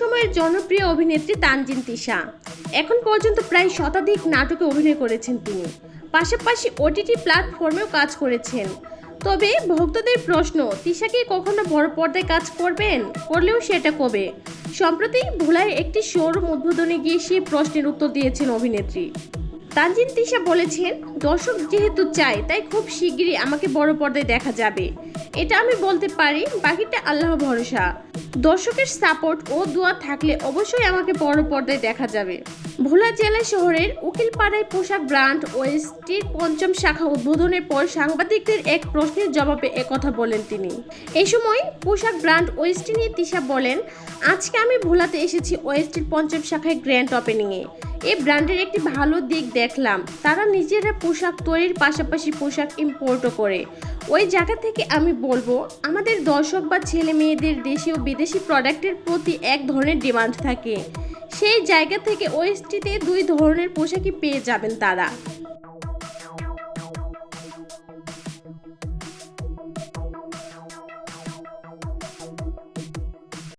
সময়ের জনপ্রিয় অভিনেত্রী তানজিন তিশা। এখন পর্যন্ত প্রায় শতাধিক নাটকে অভিনয় করেছেন তিনি। পাশাপাশি ওটিটি প্ল্যাটফর্মেও কাজ করেছেন। তবে ভক্তদের প্রশ্ন, তিশা কি কখনো বড় পর্দায় কাজ করবেন? করলেও সেটা কবে? সম্প্রতি ভোলায় একটি শোরুম উদ্বোধনে গিয়ে সেই প্রশ্নের উত্তর দিয়েছেন অভিনেত্রী। তানজিন তিশা বলেছেন, দর্শক যেহেতু চায়, তাই খুব শিগগিরই আমাকে বড় পর্দায় দেখা যাবে। এটা আমি বলতে পারি, বাকিটা আল্লাহ ভরসা। দর্শকের সাপোর্ট ও দোয়া থাকলে অবশ্যই আমাকে বড় পর্দায় দেখা যাবে। ভোলা জেলা শহরের উকিলপাড়ায় পোশাক ব্র্যান্ড ওয়েস্টির পঞ্চম শাখা উদ্বোধনের পর সাংবাদিকদের এক প্রশ্নের জবাবে একথা বলেন তিনি। এ সময় পোশাক ব্র্যান্ড ওয়েস্টি নিয়ে তিশা বলেন, আজকে আমি ভোলাতে এসেছি ওয়েস্টির পঞ্চম শাখায় গ্র্যান্ড ওপেনিংয়ে। এই ব্র্যান্ডের একটি ভালো দিক দেখলাম। তারা নিজেরা পোশাক তৈরির পাশাপাশি পোশাক ইম্পোর্টও করে। ওই জায়গা থেকে আমি বলব, আমাদের দর্শক বা ছেলে মেয়েদের দেশি ও বিদেশি প্রোডাক্টের প্রতি এক ধরনের ডিমান্ড থাকে। সেই জায়গা থেকে ওয়েস্টিতে দুই ধরনের পোশাকই পেয়ে যাবেন তারা।